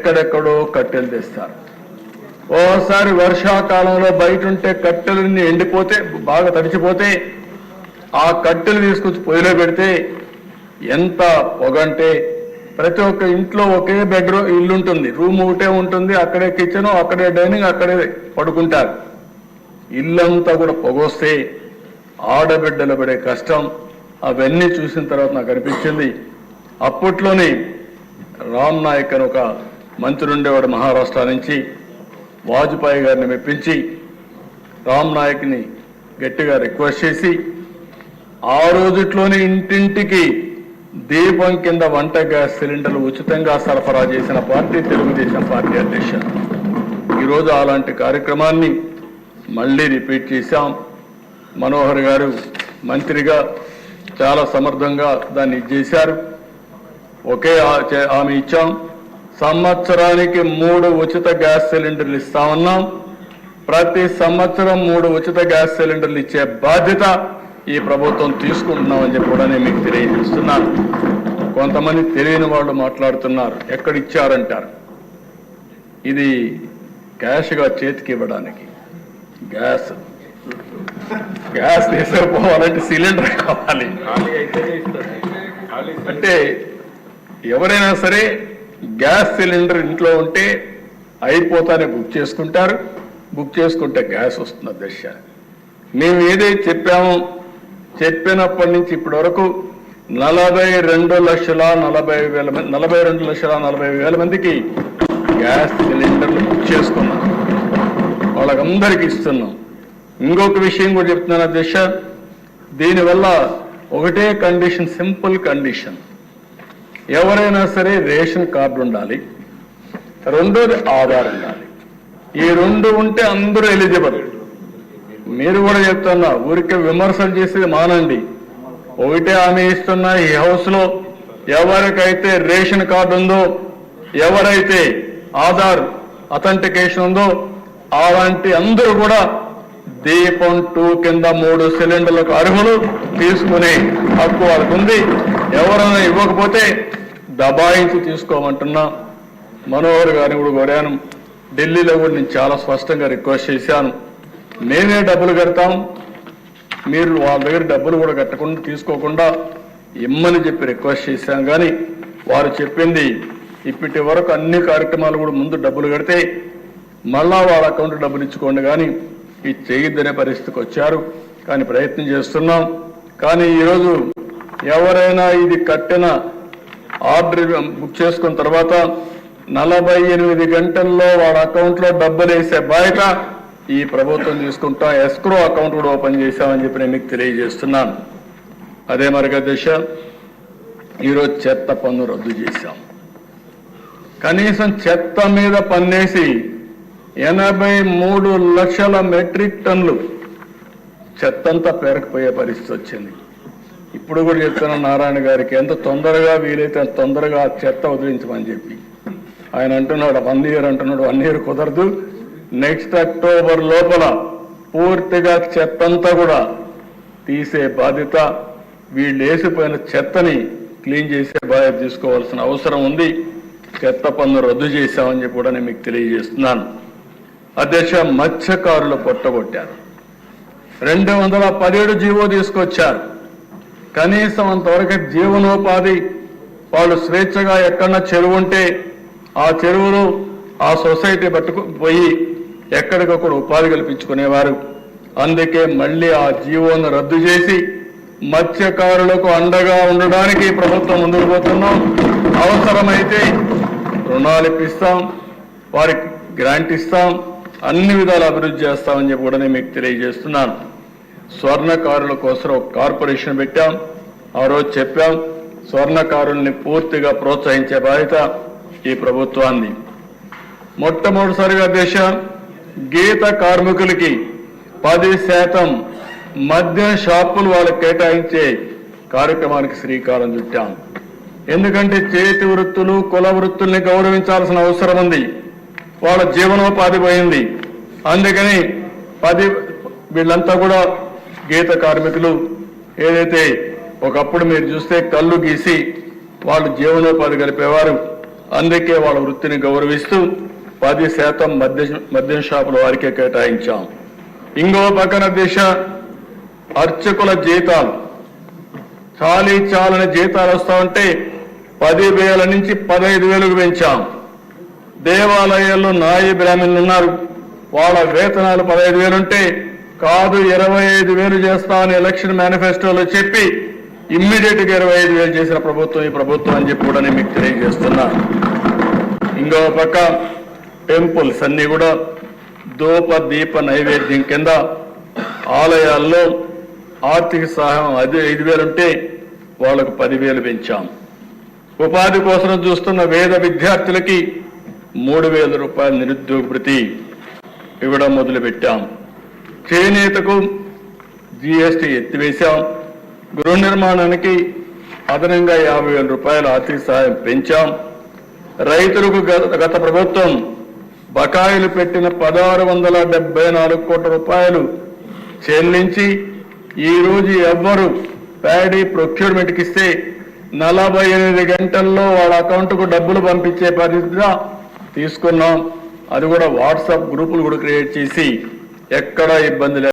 ఎక్కడెక్కడో కట్టెలు తెస్తారు. ఓసారి వర్షాకాలంలో బయట ఉంటే కట్టెలన్నీ ఎండిపోతే బాగా తడిచిపోతే ఆ కట్టెలు తీసుకొచ్చి పొయ్యిలో పెడితే ఎంత పొగంటే ప్రతి ఒక్క ఇంట్లో ఒకే బెడ్రూమ్ ఇల్లు ఉంటుంది రూమ్ ఒకటే ఉంటుంది. అక్కడే కిచెన్ అక్కడే డైనింగ్ అక్కడే పడుకుంటారు. ఇల్లంతా కూడా పొగొస్తే ఆడబిడ్డలు పడే కష్టం. అవన్నీ చూసిన తర్వాత నాకు అనిపించింది. అప్పట్లోనే రామ్ నాయక్ అని ఒక మంత్రి ఉండేవాడు మహారాష్ట్ర నుంచి వాజ్పేయి గారిని మెప్పించి రామ్ నాయక్ని గట్టిగా రిక్వెస్ట్ చేసి ఆ రోజుట్లోనే ఇంటింటికి దీపం కింద వంట గ్యాస్ సిలిండర్లు ఉచితంగా సరఫరా చేసిన పార్టీ తెలుగుదేశం పార్టీ అధ్యక్ష. ఈరోజు అలాంటి కార్యక్రమాన్ని మళ్ళీ రిపీట్ చేశాం. మనోహర్ గారు మంత్రిగా చాలా సమర్థంగా దాన్ని చేశారు. ఒకే ఆ- చే- ఇచ్చాం. సంవత్సరానికి మూడు ఉచిత గ్యాస్ సిలిండర్లు ఇస్తామన్నాం ప్రతి సంవత్సరం మూడు ఉచిత గ్యాస్ సిలిండర్లు ఇచ్చే బాధ్యత ఈ ప్రభుత్వం తీసుకుంటున్నామని చెప్పి కూడా నేను మీకు తెలియజేస్తున్నాను. కొంతమంది తెలియని వాళ్ళు మాట్లాడుతున్నారు. ఎక్కడ ఇచ్చారంటారు? ఇది క్యాష్గా చేతికి ఇవ్వడానికి. గ్యాస్. గ్యాస్ తీసుకుపోవాలంటే సిలిండర్ కావాలి. అంటే ఎవరైనా సరే గ్యాస్ సిలిండర్ ఇంట్లో ఉంటే అయిపోతానే బుక్ చేసుకుంటారు. బుక్ చేసుకుంటే గ్యాస్ వస్తున్న దశ మేము ఏదైతే చెప్పామో చెప్పినప్పటి నుంచి ఇప్పటి వరకు నలభై రెండు లక్షల నలభై వేల మంది నలభై రెండు లక్షల నలభై వేల మందికి గ్యాస్ సిలిండర్లు బుక్ చేసుకున్నాం. వాళ్ళకందరికి ఇస్తున్నాం. ఇంకొక విషయం కూడా చెప్తున్నాను అధ్యక్ష. దీనివల్ల ఒకటే కండిషన్ సింపుల్ కండిషన్. ఎవరైనా సరే రేషన్ కార్డు ఉండాలి రెండోది ఆధార్ ఉండాలి. ఈ రెండు ఉంటే అందరూ ఎలిజిబుల్. మీరు కూడా చెప్తున్నా ఊరికే విమర్శలు చేసేది మానండి. ఒకటే ఆమె ఇస్తున్న ఈ హౌస్లో ఎవరికైతే రేషన్ కార్డు ఉందో ఎవరైతే ఆధార్ అథెంటికేషన్ ఉందో అలాంటి అందరూ కూడా దీపం టూ కింద మూడు సిలిండర్లకు అర్హులు తీసుకునే హక్కు వాళ్ళకు ఉంది ఎవరైనా ఇవ్వకపోతే దబాయించి తీసుకోమంటున్నా మనోహర్ గారిని కూడా కోరాను. ఢిల్లీలో కూడా నేను చాలా స్పష్టంగా రిక్వెస్ట్ చేశాను. మేమే డబ్బులు కడతాం. మీరు వాళ్ళ దగ్గర డబ్బులు కూడా కట్టకుండా తీసుకోకుండా ఇమ్మని చెప్పి రిక్వెస్ట్ చేశాం కానీ వారు చెప్పింది ఇప్పటి వరకు అన్ని కార్యక్రమాలు కూడా ముందు డబ్బులు కడితే మళ్ళా వాళ్ళ అకౌంట్ డబ్బులు ఇచ్చుకోండి. కానీ ఇది చేయొద్దనే పరిస్థితికి వచ్చారు. కానీ ప్రయత్నం చేస్తున్నాం. కానీ ఈరోజు ఎవరైనా ఇది కట్టిన ఆర్డర్ బుక్ చేసుకున్న తర్వాత నలభై ఎనిమిది గంటల్లో వాడి అకౌంట్లో డబ్బులు వేసే బయట ఈ ప్రభుత్వం తీసుకుంటా. ఎస్క్రో అకౌంట్ కూడా ఓపెన్ చేశామని చెప్పి నేను మీకు తెలియజేస్తున్నాను. అదే మరిగా దశ ఈరోజు చెత్త పన్ను రద్దు చేశాం. కనీసం చెత్త మీద పన్నేసి ఎనభై మూడు లక్షల మెట్రిక్ టన్లు చెత్తంతా పేరకపోయే పరిస్థితి వచ్చింది. ఇప్పుడు కూడా చెప్తున్న నారాయణ గారికి ఎంత తొందరగా వీలైతే అంత తొందరగా ఆ చెత్త వదిలించమని చెప్పి. ఆయన అంటున్నాడు వన్ ఇయర్ అంటున్నాడు వన్ ఇయర్ కుదరదు. నెక్స్ట్ అక్టోబర్ లోపల పూర్తిగా చెత్తంతా కూడా తీసే బాధ్యత వీళ్ళు వేసిపోయిన చెత్తని క్లీన్ చేసే బాధ్యత తీసుకోవాల్సిన అవసరం ఉంది. చెత్త పన్ను రద్దు చేశామని చెప్పి కూడా నేను మీకు తెలియజేస్తున్నాను. అధ్యక్ష మత్స్యకారులు పొట్టగొట్టారు. రెండు వందల పదిహేడు జీవో తీసుకొచ్చారు. కనీసం అంతవరకు జీవనోపాధి వాళ్ళు స్వేచ్ఛగా ఎక్కడన్నా చెరువు ఉంటే ఆ చెరువును ఆ సొసైటీ పట్టుకు పోయి ఎక్కడికక్కడ ఉపాధి కల్పించుకునేవారు. అందుకే మళ్ళీ ఆ జీవోను రద్దు చేసి మత్స్యకారులకు అండగా ఉండడానికి ప్రభుత్వం ముందుకు పోతున్నాం. అవసరమైతే రుణాలు ఇప్పిస్తాం వారికి గ్రాంట్ ఇస్తాం అన్ని విధాలు అభివృద్ధి చేస్తామని చెప్పి కూడా నేను మీకు తెలియజేస్తున్నాను. స్వర్ణకారుల కోసం ఒక కార్పొరేషన్ పెట్టాం. ఆ రోజు చెప్పాం స్వర్ణకారుల్ని పూర్తిగా ప్రోత్సహించే బాధ్యత ఈ ప్రభుత్వాన్ని. మొట్టమొదటిసారిగా దేశ గీత కార్మికులకి పది శాతం మద్యం షాపులు వాళ్ళకి కేటాయించే కార్యక్రమానికి శ్రీకారం చుట్టాం. ఎందుకంటే చేతి వృత్తులు కుల వృత్తుల్ని గౌరవించాల్సిన అవసరం ఉంది. వాళ్ళ జీవనోపాధి పోయింది. అందుకని పది వీళ్ళంతా కూడా గీత కార్మికులు ఏదైతే ఒకప్పుడు మీరు చూస్తే కళ్ళు గీసి వాళ్ళు జీవనోపాధి గడిపేవారు అందుకే వాళ్ళ వృత్తిని గౌరవిస్తూ పది శాతం మద్య మద్యం షాపుల వారికే కేటాయించాం. ఇంకో పక్కన దిశ అర్చకుల జీతాలు. చాలీ చాలని జీతాలు వస్తూ ఉంటే పదివేల నుంచి పదహైదు వేలకు పెంచాం. దేవాలయాల్లో నాయి బ్రాహ్మణులు ఉన్నారు. వాళ్ళ వేతనాలు పదహైదు వేలు ఉంటే కాదు ఇరవై ఐదు వేలు చేస్తామని ఎలక్షన్ మేనిఫెస్టోలో చెప్పి ఇమ్మీడియట్గా ఇరవై ఐదు వేలు చేసిన ప్రభుత్వం ఈ ప్రభుత్వం అని చెప్పి కూడా నేను మీకు తెలియజేస్తున్నా. ఇంకో పక్క టెంపుల్స్ అన్ని కూడా దూప దీప నైవేద్యం కింద ఆలయాల్లో ఆర్థిక సహాయం అది ఐదు వేలు ఉంటే వాళ్ళకు పదివేలు పెంచాం. ఉపాధి కోసం చూస్తున్న వేద విద్యార్థులకి మూడు వేల రూపాయల నిరుద్యోగ ప్రతి ఇవ్వడం మొదలుపెట్టాం. చేనేతకు జిఎస్టీ ఎత్తివేశాం. గృహ నిర్మాణానికి అదనంగా యాభై వేల రూపాయల ఆర్థిక సహాయం పెంచాం. రైతులకు గత గత ప్రభుత్వం బకాయిలు పెట్టిన పదహారు వందల డెబ్బై నాలుగు కోట్ల రూపాయలు చెల్లించి ఈరోజు ఎవ్వరు ప్యాడీ ప్రొక్యూర్మెంట్కి ఇస్తే నలభై ఎనిమిది గంటల్లో వాళ్ళ అకౌంట్కు డబ్బులు పంపించే పరిస్థితిగా తీసుకున్నాం. అది కూడా వాట్సాప్ గ్రూపులు కూడా క్రియేట్ చేసి ఎక్కడా ఇబ్బంది లేదు.